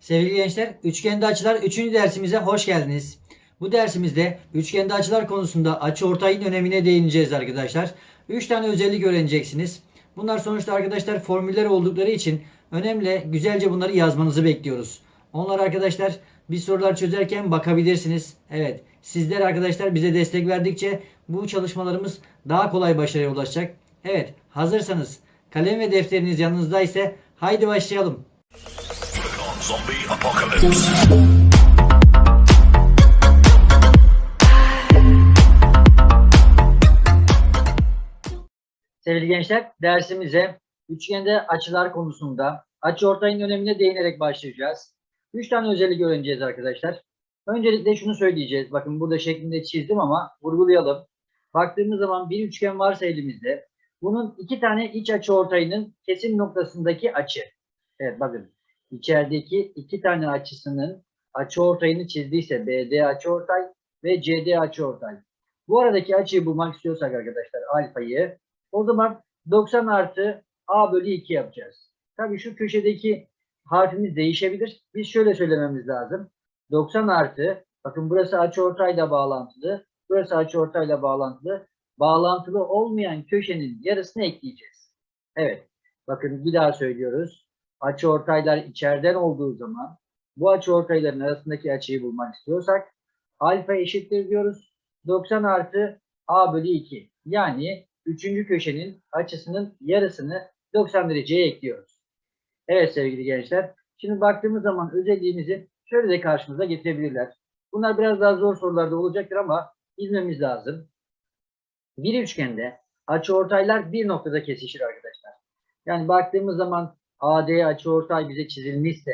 Sevgili gençler, üçgende açılar 3. dersimize hoş geldiniz. Bu dersimizde üçgende açılar konusunda açı ortayın önemine değineceğiz arkadaşlar. 3 tane özellik öğreneceksiniz. Bunlar sonuçta arkadaşlar formüller oldukları için önemli. Güzelce bunları yazmanızı bekliyoruz. Onlar arkadaşlar bir sorular çözerken bakabilirsiniz. Evet, sizler arkadaşlar bize destek verdikçe bu çalışmalarımız daha kolay başarıya ulaşacak. Evet, hazırsanız kalem ve defteriniz yanınızda ise haydi başlayalım. Zombie apocalypse. Sevgili gençler, dersimize üçgende açılar konusunda açı ortayın önemine değinerek başlayacağız. Üç tane özellik öğreneceğiz arkadaşlar. Öncelikle şunu söyleyeceğiz. Bakın burada şeklinde çizdim ama vurgulayalım. Baktığımız zaman bir üçgen varsa elimizde bunun iki tane iç açı ortayının kesim noktasındaki açı. Evet bakın içerideki iki tane açısının açı ortayını çizdiyse BD açı ortay ve CD açı ortay. Bu aradaki açıyı bulmak istiyorsak arkadaşlar alfayı o zaman 90 artı A bölü 2 yapacağız. Tabii şu köşedeki harfimiz değişebilir. Biz şöyle söylememiz lazım. 90 artı, bakın burası açıortayla bağlantılı, burası açıortayla bağlantılı. Bağlantılı olmayan köşenin yarısını ekleyeceğiz. Evet, bakın bir daha söylüyoruz. Açıortaylar içeriden olduğu zaman bu açıortayların arasındaki açıyı bulmak istiyorsak alfa eşittir diyoruz. 90 artı A bölü 2. Yani üçüncü köşenin açısının yarısını 90 dereceye ekliyoruz. Evet sevgili gençler. Şimdi baktığımız zaman özelliğimizi şöyle de karşımıza getirebilirler. Bunlar biraz daha zor sorularda olacaktır ama bilmemiz lazım. Bir üçgende açıortaylar bir noktada kesişir arkadaşlar. Yani baktığımız zaman AD açıortay bize çizilmişse,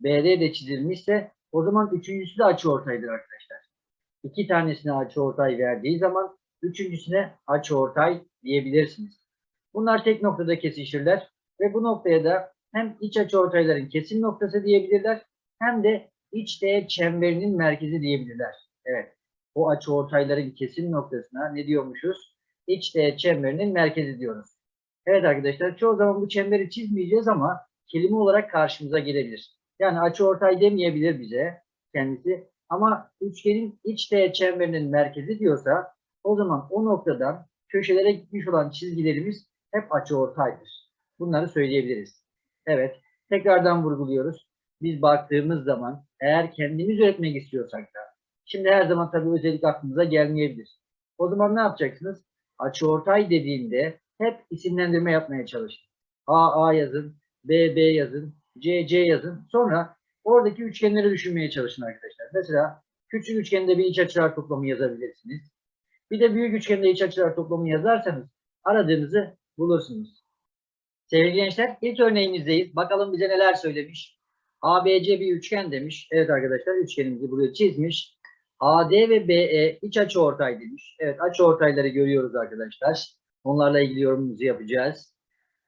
BD de çizilmişse o zaman üçüncüsü de açıortaydır arkadaşlar. İki tanesine açıortay verdiği zaman üçüncüsüne açıortay diyebilirsiniz. Bunlar tek noktada kesişirler ve bu noktaya da hem iç açıortayların kesim noktası diyebilirler hem de iç teğet çemberinin merkezi diyebilirler. Evet. O açıortayların kesim noktasına ne diyormuşuz? İç teğet çemberinin merkezi diyoruz. Evet arkadaşlar çoğu zaman bu çemberi çizmeyeceğiz ama kelime olarak karşımıza gelebilir. Yani açıortay demeyebilir bize kendisi ama üçgenin iç teğet çemberinin merkezi diyorsa o zaman o noktadan köşelere gitmiş olan çizgilerimiz hep açıortaydır. Bunları söyleyebiliriz. Evet, tekrardan vurguluyoruz. Biz baktığımız zaman eğer kendimiz üretmek istiyorsak da şimdi her zaman tabii özellik aklımıza gelmeyebilir. O zaman ne yapacaksınız? Açıortay dediğinde hep isimlendirme yapmaya çalışın. A A yazın, B B yazın, C C yazın. Sonra oradaki üçgenleri düşünmeye çalışın arkadaşlar. Mesela küçük üçgende bir iç açılar toplamı yazabilirsiniz. Bir de büyük üçgende iç açılar toplamı yazarsanız aradığınızı bulursunuz. Sevgili gençler ilk örneğimizdeyiz. Bakalım bize neler söylemiş. ABC bir üçgen demiş. Evet arkadaşlar üçgenimizi buraya çizmiş. AD ve BE iç açı ortay demiş. Evet açı ortayları görüyoruz arkadaşlar. Onlarla ilgili yorumumuzu yapacağız.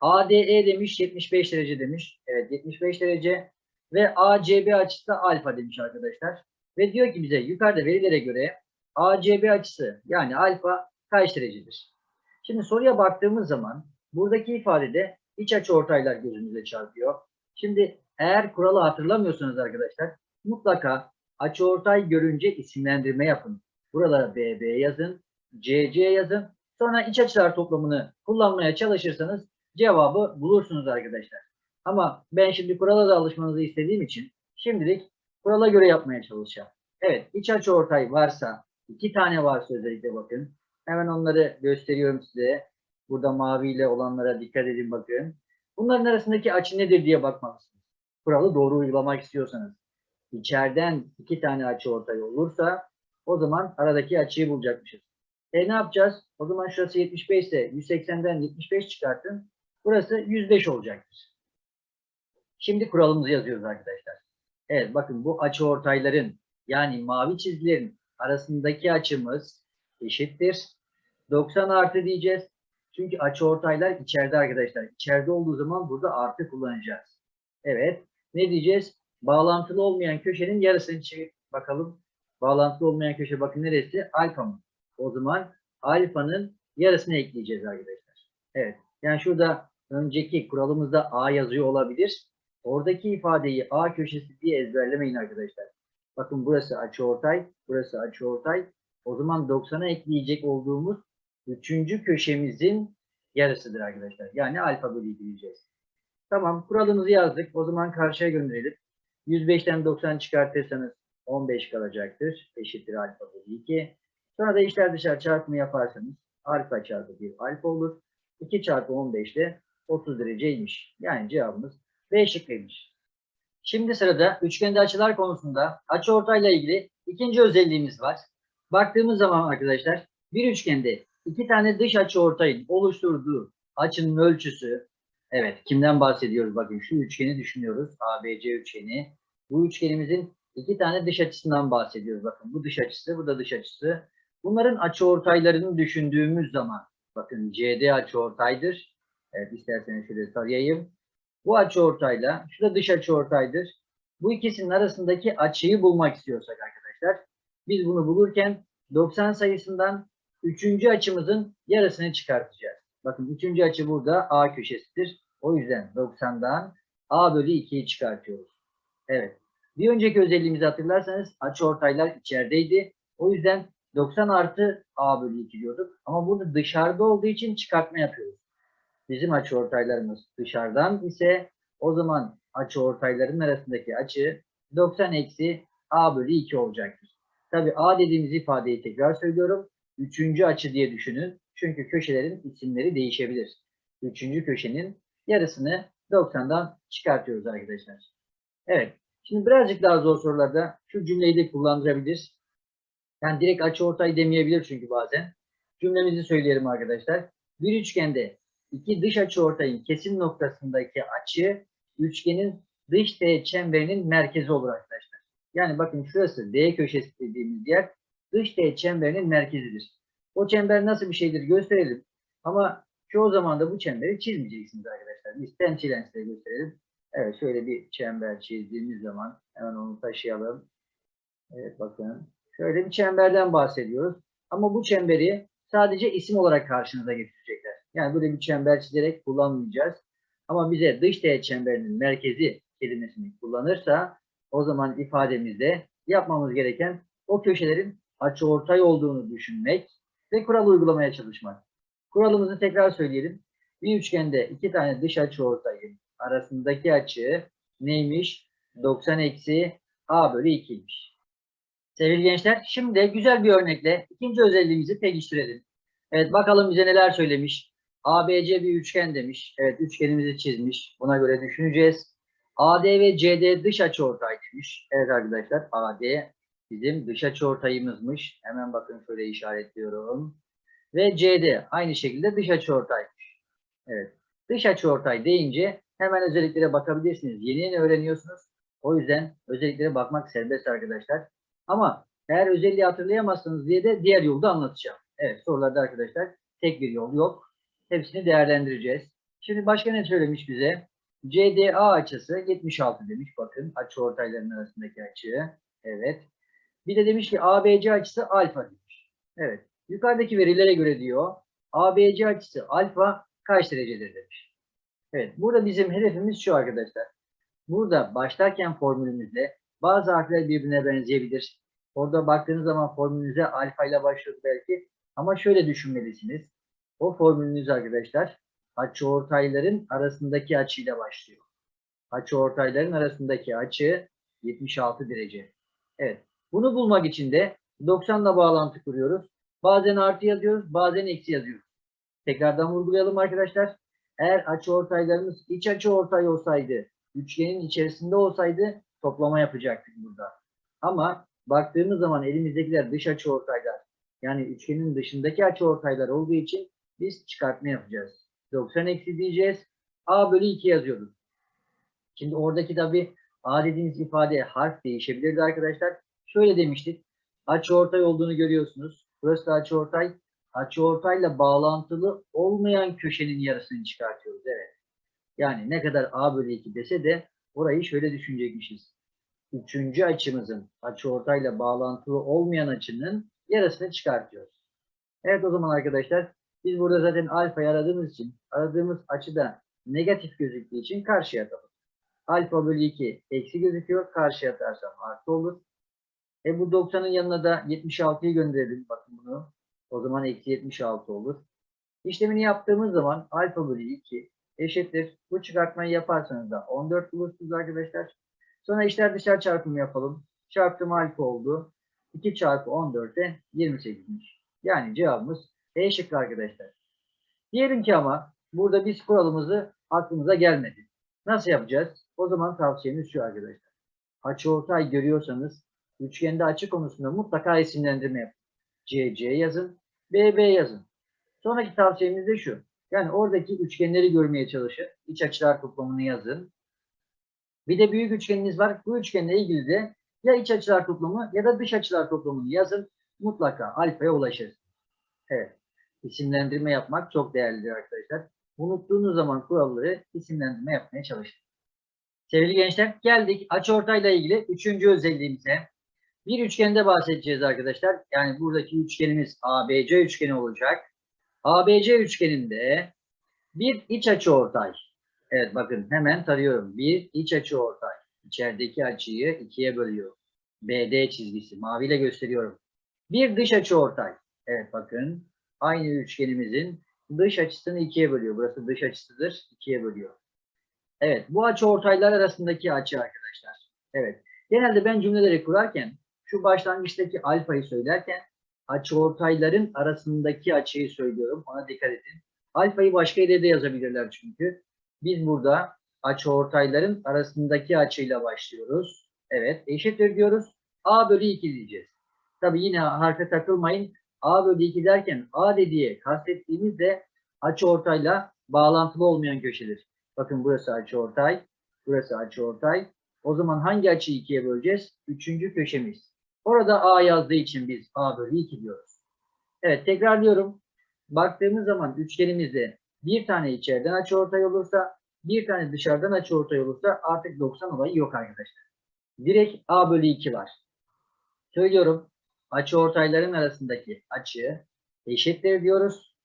ADE demiş 75 derece demiş. Evet 75 derece. Ve ACB açısı alfa demiş arkadaşlar. Ve diyor ki bize yukarıda verilere göre ACB açısı yani alfa kaç derecedir? Şimdi soruya baktığımız zaman buradaki ifadede iç açı ortaylar gözümüze çarpıyor. Şimdi eğer kuralı hatırlamıyorsanız arkadaşlar mutlaka açı ortay görünce isimlendirme yapın. Buralara BB yazın, CC yazın. Sonra iç açılar toplamını kullanmaya çalışırsanız cevabı bulursunuz arkadaşlar. Ama ben şimdi kurala da alışmanızı istediğim için şimdilik kurala göre yapmaya çalışacağım. Evet iç açı ortay varsa iki tane varsa özellikle bakın. Hemen onları gösteriyorum size. Burada maviyle olanlara dikkat edin bakın. Bunların arasındaki açı nedir diye bakmalısınız. Kuralı doğru uygulamak istiyorsanız. İçeriden iki tane açı ortay olursa o zaman aradaki açıyı bulacakmışız. E ne yapacağız? O zaman şurası 75 ise 180'den 75 çıkartın. Burası 105 olacaktır. Şimdi kuralımızı yazıyoruz arkadaşlar. Evet bakın bu açı ortayların yani mavi çizgilerin arasındaki açımız eşittir. 90 artı diyeceğiz. Çünkü açıortaylar içeride arkadaşlar. İçeride olduğu zaman burada artı kullanacağız. Evet. Ne diyeceğiz? Bağlantılı olmayan köşenin yarısını çevir. Bakalım. Bağlantılı olmayan köşe bakın neresi? Alfa mı? O zaman alfanın yarısını ekleyeceğiz arkadaşlar. Evet. Yani şurada önceki kuralımızda A yazıyor olabilir. Oradaki ifadeyi A köşesi diye ezberlemeyin arkadaşlar. Bakın burası açıortay, burası açıortay. O zaman 90'a ekleyecek olduğumuz üçüncü köşemizin yarısıdır arkadaşlar. Yani alfa bölü 2 diyeceğiz. Tamam kuralımızı yazdık. O zaman karşıya gönderelim. 105'ten 90 çıkartırsanız 15 kalacaktır. Eşittir alfa bölü 2. Sonra da içler dışarı çarpımı yaparsanız alfa çarpı 1 alfa olur. 2 çarpı 15 de 30 dereceymiş. Yani cevabımız B şıkkıymış. Şimdi sırada üçgende açılar konusunda açıortayla ilgili ikinci özelliğimiz var. Baktığımız zaman arkadaşlar bir üçgende iki tane dış açıortayın oluşturduğu açının ölçüsü evet kimden bahsediyoruz bakın şu üçgeni düşünüyoruz ABC üçgeni. Bu üçgenimizin iki tane dış açısından bahsediyoruz bakın bu dış açısı bu da dış açısı. Bunların açıortaylarını düşündüğümüz zaman bakın CD açıortaydır. Evet isterseniz şöyle sarayayım. Bu açıortayla şu da dış açıortaydır. Bu ikisinin arasındaki açıyı bulmak istiyorsak arkadaşlar biz bunu bulurken 90 sayısından üçüncü açımızın yarısını çıkartacağız. Bakın üçüncü açı burada A köşesidir. O yüzden 90'dan A bölü 2'yi çıkartıyoruz. Evet. Bir önceki özelliğimizi hatırlarsanız açıortaylar içerideydi. O yüzden 90 artı A bölü 2 diyorduk. Ama burada dışarıda olduğu için çıkartma yapıyoruz. Bizim açıortaylarımız dışarıdan ise o zaman açıortayların arasındaki açı 90 eksi A bölü 2 olacaktır. Tabi A dediğimiz ifadeyi tekrar söylüyorum. Üçüncü açı diye düşünün. Çünkü köşelerin isimleri değişebilir. Üçüncü köşenin yarısını 90'dan çıkartıyoruz arkadaşlar. Evet. Şimdi birazcık daha zor sorularda şu cümleyi de kullandırabilir. Yani direkt açıortay demeyebilir çünkü bazen. Cümlemizi söyleyelim arkadaşlar. Bir üçgende iki dış açıortayın kesim noktasındaki açı üçgenin dış teğet çemberinin merkezi olur arkadaşlar. Yani bakın şurası D köşesi dediğimiz yer dış teğet çemberinin merkezidir. O çember nasıl bir şeydir gösterelim. Ama çoğu zaman da bu çemberi çizmeyeceksiniz arkadaşlar. Biz temsilen size gösterelim. Evet şöyle bir çember çizdiğimiz zaman hemen onu taşıyalım. Evet bakın. Şöyle bir çemberden bahsediyoruz. Ama bu çemberi sadece isim olarak karşınıza getirecekler. Yani böyle bir çember çizerek kullanmayacağız. Ama bize dış teğet çemberinin merkezi kelimesini kullanırsa o zaman ifademizde yapmamız gereken o köşelerin açıortay olduğunu düşünmek ve kural uygulamaya çalışmak. Kuralımızı tekrar söyleyelim. Bir üçgende iki tane dış açıortayın arasındaki açı neymiş? 90 eksi A bölü 2'ymiş. Sevgili gençler, şimdi güzel bir örnekle ikinci özelliğimizi pekiştirelim. Evet, bakalım bize neler söylemiş. ABC bir üçgen demiş. Evet, üçgenimizi çizmiş. Buna göre düşüneceğiz. AD ve CD dış açıortay demiş. Evet arkadaşlar, AD bizim dış açıortayımızmış. Hemen bakın şöyle işaretliyorum. Ve CD aynı şekilde dış açıortaymış. Evet, dış açıortay deyince hemen özelliklere bakabilirsiniz. Yeni yeni öğreniyorsunuz. O yüzden özelliklere bakmak serbest arkadaşlar. Ama eğer özelliği hatırlayamazsınız diye de diğer yolda anlatacağım. Evet sorularda arkadaşlar tek bir yol yok. Hepsini değerlendireceğiz. Şimdi başka ne söylemiş bize? CDA açısı 76 demiş. Bakın açı ortayların arasındaki açı. Evet. Bir de demiş ki ABC açısı alfa demiş. Evet. Yukarıdaki verilere göre diyor ABC açısı alfa kaç derecedir demiş. Evet. Burada bizim hedefimiz şu arkadaşlar. Burada başlarken formülümüzde bazı harfler birbirine benzeyebilir. Orada baktığınız zaman formülünüze alfa ile başlıyor belki. Ama şöyle düşünmelisiniz. O formülünüz arkadaşlar açıortayların arasındaki açıyla başlıyor. Açıortayların arasındaki açı 76 derece. Evet. Bunu bulmak için de 90 ile bağlantı kuruyoruz. Bazen artı yazıyoruz, bazen eksi yazıyoruz. Tekrardan vurgulayalım arkadaşlar. Eğer açıortaylarımız iç açıortay olsaydı, üçgenin içerisinde olsaydı toplama yapacaktık burada. Ama baktığımız zaman elimizdekiler dış açıortaylar. Yani üçgenin dışındaki açıortaylar olduğu için biz çıkartma yapacağız. 90 eksi diyeceğiz. A bölü 2 yazıyoruz. Şimdi oradaki tabi A dediğimiz ifade harf değişebilirdi arkadaşlar. Şöyle demiştik. Açıortay olduğunu görüyorsunuz. Burası da açıortay. Açıortayla bağlantılı olmayan köşenin yarısını çıkartıyoruz. Evet. Yani ne kadar A bölü 2 dese de orayı şöyle düşünecekmişiz. Üçüncü açımızın açıortayla bağlantılı olmayan açının yarısını çıkartıyoruz. Evet o zaman arkadaşlar biz burada zaten alfayı aradığımız için aradığımız açıda negatif gözüktüğü için karşıya atalım. Alfa bölü 2 eksi gözüküyor. Karşıya atarsam artı olur. E bu 90'ın yanına da 76'yı gönderelim. Bakın bunu. O zaman eksi 76 olur. İşlemini yaptığımız zaman alfa bölü 2 eşittir. Bu çıkartmayı yaparsanız da 14 bulursunuz arkadaşlar. Sonra içler dışarı çarpımı yapalım. Çarptım alfa oldu. 2 çarpı 14'e 28'miş. Yani cevabımız E şıkkı arkadaşlar. Diyelim ki ama burada biz kuralımızı aklımıza gelmedi. Nasıl yapacağız? O zaman tavsiyemiz şu arkadaşlar. Açıortay görüyorsanız üçgende açı konusunda mutlaka isimlendirme yapın. CC yazın, BB yazın. Sonraki tavsiyemiz de şu. Yani oradaki üçgenleri görmeye çalışın. İç açılar toplamını yazın. Bir de büyük üçgeniniz var. Bu üçgenle ilgili de ya iç açılar toplamı ya da dış açılar toplamını yazın. Mutlaka alfaya ulaşırsınız. Evet. İsimlendirme yapmak çok değerlidir arkadaşlar. Unuttuğunuz zaman kuralları isimlendirme yapmaya çalışın. Sevgili gençler geldik açıortayla ilgili üçüncü özelliğimize. Bir üçgende bahsedeceğiz arkadaşlar. Yani buradaki üçgenimiz ABC üçgeni olacak. ABC üçgeninde bir iç açıortay. Evet bakın hemen tarıyorum. Bir iç açıortay. İçerideki açıyı ikiye bölüyor. BD çizgisi. Maviyle gösteriyorum. Bir dış açıortay. Evet bakın. Aynı üçgenimizin dış açısını ikiye bölüyor. Burası dış açısıdır. ikiye bölüyor. Evet. Bu açıortaylar arasındaki açı arkadaşlar. Evet. Genelde ben cümleleri kurarken şu başlangıçtaki alfayı söylerken açıortayların arasındaki açıyı söylüyorum. Ona dikkat edin. Alfayı başka yere de yazabilirler çünkü. Biz burada açıortayların arasındaki açıyla başlıyoruz. Evet. Eşittir diyoruz. A bölü 2 diyeceğiz. Tabi yine harfe takılmayın. A bölü 2 derken A dediği kastettiğimiz de açıortayla bağlantılı olmayan köşedir. Bakın burası açıortay. Burası açıortay. O zaman hangi açıyı ikiye böleceğiz? Üçüncü köşemiz. Orada A yazdığı için biz A bölü 2 diyoruz. Evet tekrarlıyorum. Baktığımız zaman üçgenimizde bir tane içeriden açıortay olursa bir tane dışarıdan açıortay olursa artık 90 olayı yok arkadaşlar. Direkt A bölü 2 var. Söylüyorum. Açıortayların arasındaki açı eşittir diyoruz.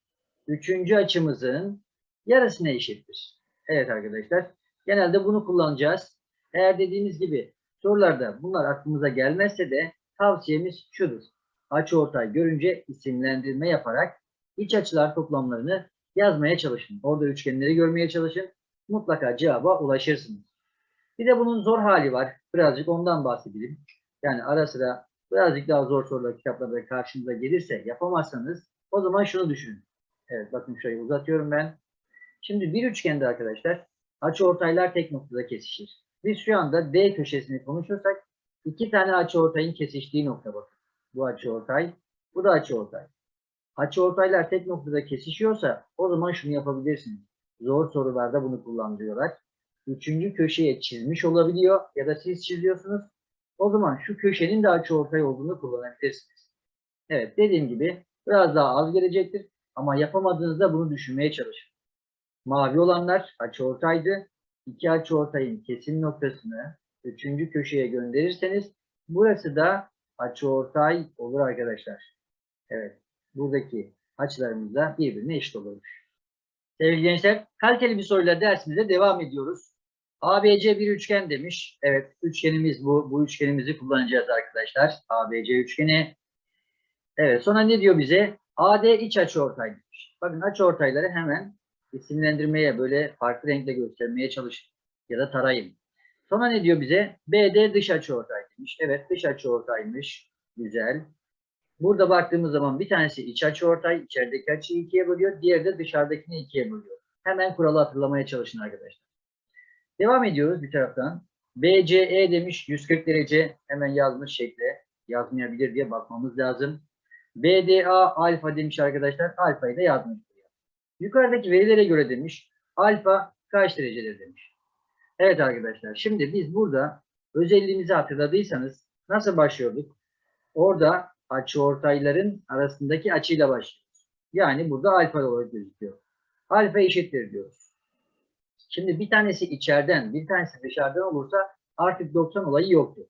Üçüncü açımızın yarısına eşittir. Evet arkadaşlar. Genelde bunu kullanacağız. Eğer dediğimiz gibi sorularda bunlar aklımıza gelmezse de tavsiyemiz şudur. Açıortay görünce isimlendirme yaparak iç açılar toplamlarını yazmaya çalışın. Orada üçgenleri görmeye çalışın. Mutlaka cevaba ulaşırsınız. Bir de bunun zor hali var. Birazcık ondan bahsedelim. Yani ara sıra birazcık daha zor sorular kitaplarda karşınıza gelirse yapamazsanız o zaman şunu düşünün. Evet bakın şurayı uzatıyorum ben. Şimdi bir üçgende arkadaşlar açıortaylar tek noktada kesişir. Biz şu anda D köşesini konuşursak iki tane açıortayın kesiştiği nokta bakın. Bu açıortay, bu da açıortay. Açıortaylar tek noktada kesişiyorsa o zaman şunu yapabilirsiniz. Zor sorularda bunu kullanıyorlar. Üçüncü köşeye çizmiş olabiliyor ya da siz çiziyorsunuz. O zaman şu köşenin de açıortay olduğunu kullanabilirsiniz. Evet dediğim gibi biraz daha az gelecektir ama yapamadığınızda bunu düşünmeye çalışın. Mavi olanlar açıortaydı. İki açıortayın kesim noktasını üçüncü köşeye gönderirseniz burası da açıortay olur arkadaşlar. Evet. Buradaki açılarımız da birbirine eşit olurmuş. Sevgili gençler, kaliteli bir soruyla dersimize devam ediyoruz. ABC bir üçgen demiş. Evet, üçgenimiz bu. Bu üçgenimizi kullanacağız arkadaşlar. ABC üçgeni. Evet, sonra ne diyor bize? AD iç açıortay demiş. Bakın açıortayları hemen isimlendirmeye böyle farklı renkle göstermeye çalışın. Ya da tarayın. Sonra ne diyor bize? BD dış açıortay demiş. Evet, dış açıortaymış. Güzel. Burada baktığımız zaman bir tanesi iç açıortay, içerideki açıyı ikiye bölüyor. Diğeri de dışarıdakini ikiye bölüyor. Hemen kuralı hatırlamaya çalışın arkadaşlar. Devam ediyoruz bir taraftan. BCE demiş 140 derece hemen yazmış şekle yazmayabilir diye bakmamız lazım. BDA alfa demiş arkadaşlar. Alfayı da yazmış. Yukarıdaki verilere göre demiş. Alfa kaç derecedir demiş. Evet arkadaşlar. Şimdi biz burada özelliğimizi hatırladıysanız nasıl başlıyorduk? Orada açıortayların arasındaki açıyla başlıyoruz. Yani burada alfa olarak gözüküyor. Alfa eşittir diyoruz. Şimdi bir tanesi içeriden, bir tanesi dışarıdan olursa artık 90 olayı yoktu.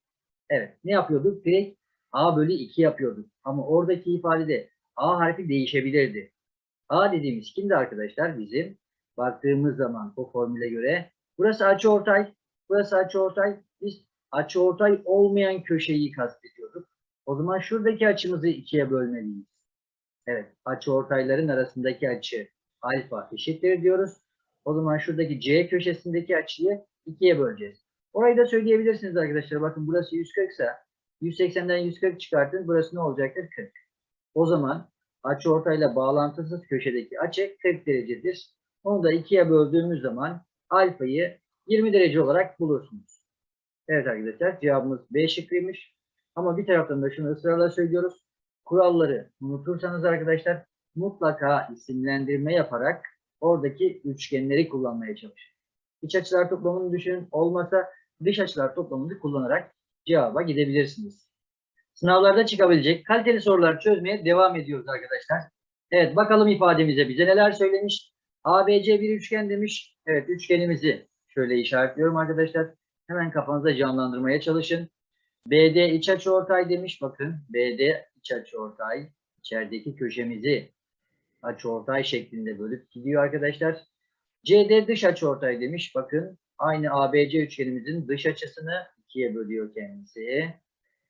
Evet. Ne yapıyorduk? Direkt A bölü 2 yapıyorduk. Ama oradaki ifadede A harfi değişebilirdi. A dediğimiz kimdi arkadaşlar? Bizim baktığımız zaman o formüle göre burası açıortay, Burası açıortay. Biz açıortay olmayan köşeyi kastediyoruz. O zaman şuradaki açımızı ikiye bölmeliyiz. Evet, açıortayların arasındaki açı alfa eşittir diyoruz. O zaman şuradaki C köşesindeki açıyı ikiye böleceğiz. Orayı da söyleyebilirsiniz arkadaşlar. Bakın burası 140 ise 180'den 140 çıkartın. Burası ne olacaktır? 40. O zaman açıortayla bağlantısız köşedeki açı 40 derecedir. Onu da ikiye böldüğümüz zaman alfayı 20 derece olarak bulursunuz. Evet arkadaşlar cevabımız B şıkkıymış. Ama bir taraftan da şunu ısrarla söylüyoruz. Kuralları unutursanız arkadaşlar mutlaka isimlendirme yaparak oradaki üçgenleri kullanmaya çalışın. İç açılar toplamını düşünün. Olmasa dış açılar toplamını kullanarak cevaba gidebilirsiniz. Sınavlarda çıkabilecek kaliteli sorular çözmeye devam ediyoruz arkadaşlar. Evet bakalım ifademize bize neler söylemiş. ABC bir üçgen demiş. Evet üçgenimizi şöyle işaretliyorum arkadaşlar. Hemen kafanızda canlandırmaya çalışın. BD iç açı ortay demiş. Bakın BD iç açı ortay. İçerideki köşemizi açı ortay şeklinde bölüp gidiyor arkadaşlar. CD dış açı ortay demiş. Bakın aynı ABC üçgenimizin dış açısını ikiye bölüyor kendisi.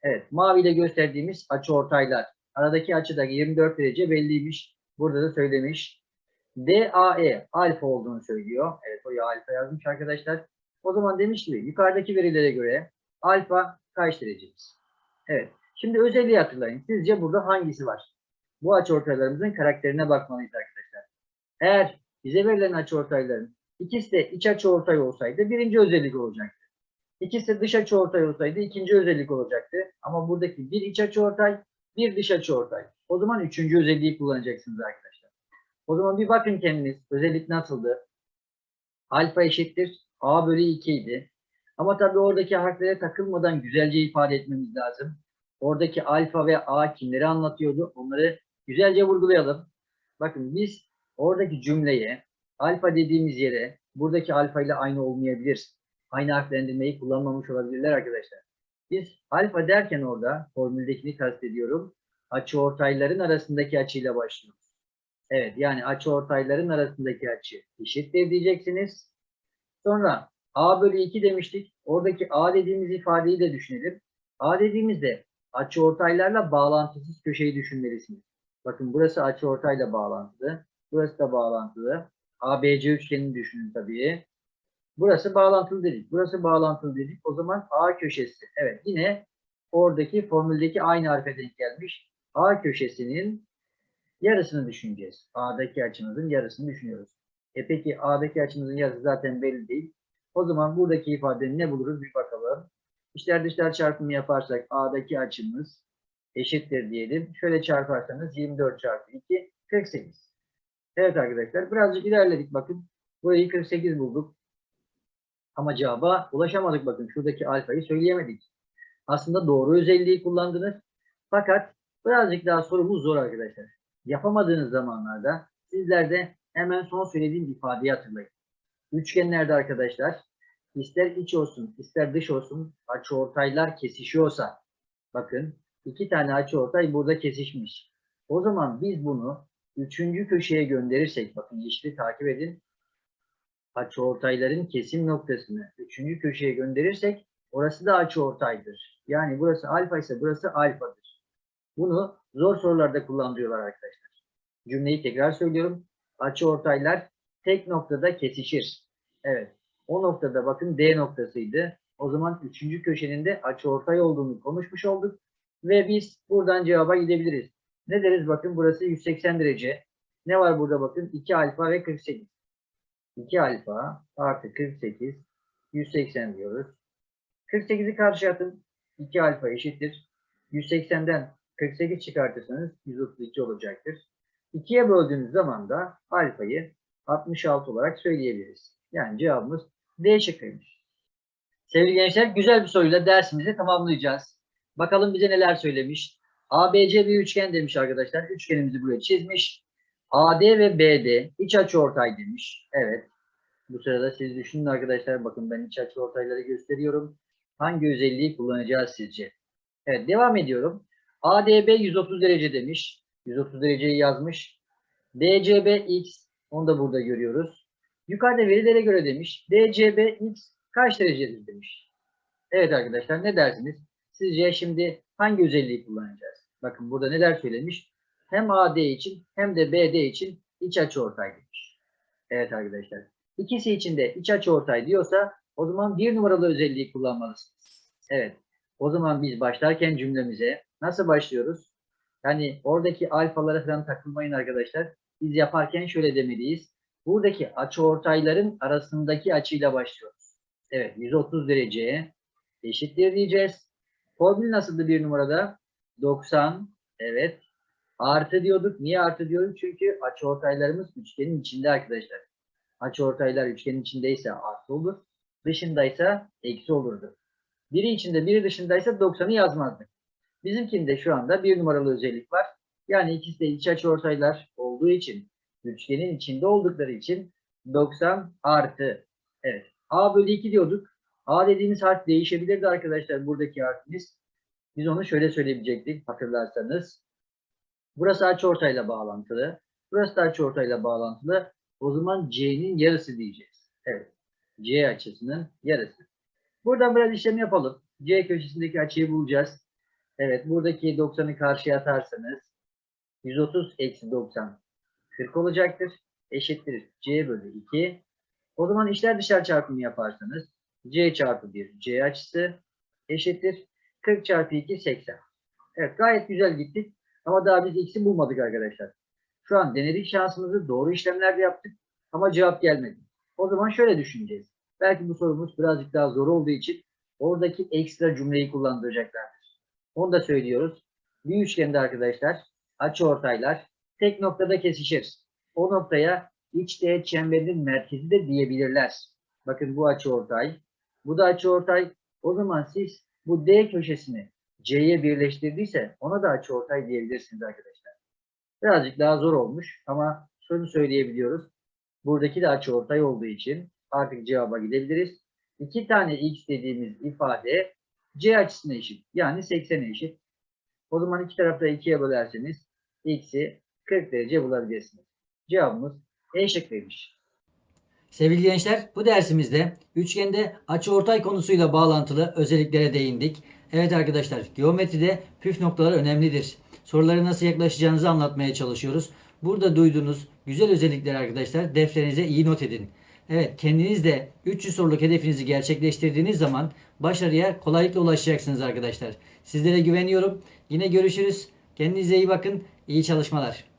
Evet maviyle gösterdiğimiz açı ortaylar. Aradaki açı da 24 derece belliymiş. Burada da söylemiş. DAE alfa olduğunu söylüyor. Evet oraya alfa yazmış arkadaşlar. O zaman demiş ki yukarıdaki verilere göre alfa kaç derecedir? Evet. Şimdi özelliği hatırlayın. Sizce burada hangisi var? Bu açıortaylarımızın karakterine bakmalıyız arkadaşlar. Eğer bize verilen açıortayların ikisi de iç açıortay olsaydı birinci özellik olacaktı. İkisi de dış açıortay olsaydı ikinci özellik olacaktı. Ama buradaki bir iç açıortay, bir dış açıortay. O zaman üçüncü özelliği kullanacaksınız arkadaşlar. O zaman bir bakın kendiniz. Özellik nasıldı? Alfa eşittir. A bölü 2 idi. Ama tabii oradaki harflere takılmadan güzelce ifade etmemiz lazım. Oradaki alfa ve A kimleri anlatıyordu? Onları güzelce vurgulayalım. Bakın biz oradaki cümleye alfa dediğimiz yere buradaki alfa ile aynı olmayabilir. Aynı harflendirmeyi kullanmamış olabilirler arkadaşlar. Biz alfa derken orada formüldekini kastediyorum. Açıortayların arasındaki açıyla başlıyoruz. Evet yani açıortayların arasındaki açı eşittir diyeceksiniz. Sonra A bölü 2 demiştik. Oradaki A dediğimiz ifadeyi de düşünelim. A dediğimizde açıortaylarla bağlantısız köşeyi düşünmelisiniz. Bakın burası açıortayla bağlantılı. Burası da bağlantılı. ABC üçgenini düşünün tabii. Burası bağlantılı dedik. Burası bağlantılı dedik. O zaman A köşesi. Evet yine oradaki formüldeki aynı harfe denk gelmiş. A köşesinin yarısını düşüneceğiz. A'daki açımızın yarısını düşünüyoruz. E peki A'daki açımızın yarısı zaten belli değil. O zaman buradaki ifadenin ne buluruz bir bakalım. İçler dışlar çarpımı yaparsak A'daki açımız eşittir diyelim. Şöyle çarparsanız 24 çarpı 2 48. Evet arkadaşlar birazcık ilerledik bakın. Burayı 48 bulduk. Ama cevaba ulaşamadık bakın. Şuradaki alfayı söyleyemedik. Aslında doğru özelliği kullandınız. Fakat birazcık daha sorumuz zor arkadaşlar. Yapamadığınız zamanlarda sizler de hemen son söylediğim ifadeyi hatırlayın. Üçgenlerde arkadaşlar ister iç olsun ister dış olsun açıortaylar kesişiyorsa bakın iki tane açıortay burada kesişmiş. O zaman biz bunu üçüncü köşeye gönderirsek bakın yeşili takip edin. Açıortayların kesim noktasını üçüncü köşeye gönderirsek orası da açıortaydır. Yani burası alfa ise burası alfadır. Bunu zor sorularda kullanıyorlar arkadaşlar. Cümleyi tekrar söylüyorum. Açıortaylar tek noktada kesişir. Evet. O noktada bakın D noktasıydı. O zaman üçüncü köşenin de açıortay olduğunu konuşmuş olduk. Ve biz buradan cevaba gidebiliriz. Ne deriz? Bakın burası 180 derece. Ne var burada bakın? 2 alfa ve 48. 2 alfa artı 48 180 diyoruz. 48'i karşıya atın. 2 alfa eşittir. 180'den 48 çıkartırsanız 132 olacaktır. 2'ye böldüğünüz zaman da alfayı 66 olarak söyleyebiliriz. Yani cevabımız D şıkkıymış. Sevgili gençler güzel bir soruyla dersimizi tamamlayacağız. Bakalım bize neler söylemiş. ABC bir üçgen demiş arkadaşlar. Üçgenimizi buraya çizmiş. AD ve BD iç açı ortay demiş. Evet. Bu sırada siz düşünün arkadaşlar. Bakın ben iç açı ortayları gösteriyorum. Hangi özelliği kullanacağız sizce? Evet devam ediyorum. ADB 130 derece demiş. 130 dereceyi yazmış. DCB x onu da burada görüyoruz. Yukarıda verilere göre demiş. DCB x kaç derecedir demiş. Evet arkadaşlar ne dersiniz? Sizce şimdi hangi özelliği kullanacağız? Bakın burada neler söylemiş? Hem AD için hem de BD için iç açı ortay demiş. Evet arkadaşlar. İkisi için de iç açı ortay diyorsa o zaman bir numaralı özelliği kullanmalısınız. Evet. O zaman biz başlarken cümlemize nasıl başlıyoruz? Yani oradaki alfalara falan takılmayın arkadaşlar. Biz yaparken şöyle demeliyiz. Buradaki açı ortayların arasındaki açıyla başlıyoruz. Evet 130 dereceye eşittir diyeceğiz. Formül nasıldı bir numarada? 90 evet artı diyorduk. Niye artı diyorduk? Çünkü açı ortaylarımız üçgenin içinde arkadaşlar. Açı ortaylar üçgenin içindeyse artı olur. Dışındaysa eksi olurdu. Biri içinde biri dışındaysa 90'ı yazmazdık. Bizimkinde şu anda bir numaralı özellik var. Yani ikisi de iç açı ortaylar olduğu için üçgenin içinde oldukları için 90 artı. Evet. A bölü 2 diyorduk. A dediğimiz harf değişebilirdi arkadaşlar buradaki harfimiz. Biz onu şöyle söyleyebilecektik hatırlarsanız. Burası açıortayla bağlantılı. Burası da açıortayla bağlantılı. O zaman C'nin yarısı diyeceğiz. Evet. C açısının yarısı. Buradan biraz işlem yapalım. C köşesindeki açıyı bulacağız. Evet. Buradaki 90'ı karşıya atarsanız 130 eksi 90 40 olacaktır. Eşittir C bölü 2. O zaman içler dışarı çarpımı yaparsanız C çarpı 1 C açısı eşittir 40 çarpı 2 80. Evet gayet güzel gittik. Ama daha biz x'i bulmadık arkadaşlar. Şu an denedik şansımızı doğru işlemlerde yaptık. Ama cevap gelmedi. O zaman şöyle düşüneceğiz. Belki bu sorumuz birazcık daha zor olduğu için oradaki ekstra cümleyi kullandıracaklardır. Onu da söylüyoruz. Bir üçgende arkadaşlar açıortaylar tek noktada kesişir. O noktaya iç teğet çemberinin merkezi de diyebilirler. Bakın bu açıortay, bu da açıortay. O zaman siz bu D köşesini C'ye birleştirdiyse ona da açıortay diyebilirsiniz arkadaşlar. Birazcık daha zor olmuş ama şunu söyleyebiliyoruz. Buradaki de açıortay olduğu için artık cevaba gidebiliriz. İki tane x dediğimiz ifade C açısına eşit. Yani 80'e eşit. O zaman iki tarafta ikiye bölerseniz x'i 40 derece bulabilirsiniz. Cevabımız E şıkkıymış. Sevgili gençler, bu dersimizde üçgende açıortay konusuyla bağlantılı özelliklere değindik. Evet arkadaşlar, geometride püf noktalar önemlidir. Sorulara nasıl yaklaşacağınızı anlatmaya çalışıyoruz. Burada duyduğunuz güzel özellikleri arkadaşlar defterinize iyi not edin. Evet, kendiniz de 300 soruluk hedefinizi gerçekleştirdiğiniz zaman başarıya kolaylıkla ulaşacaksınız arkadaşlar. Sizlere güveniyorum. Yine görüşürüz. Kendinize iyi bakın. İyi çalışmalar.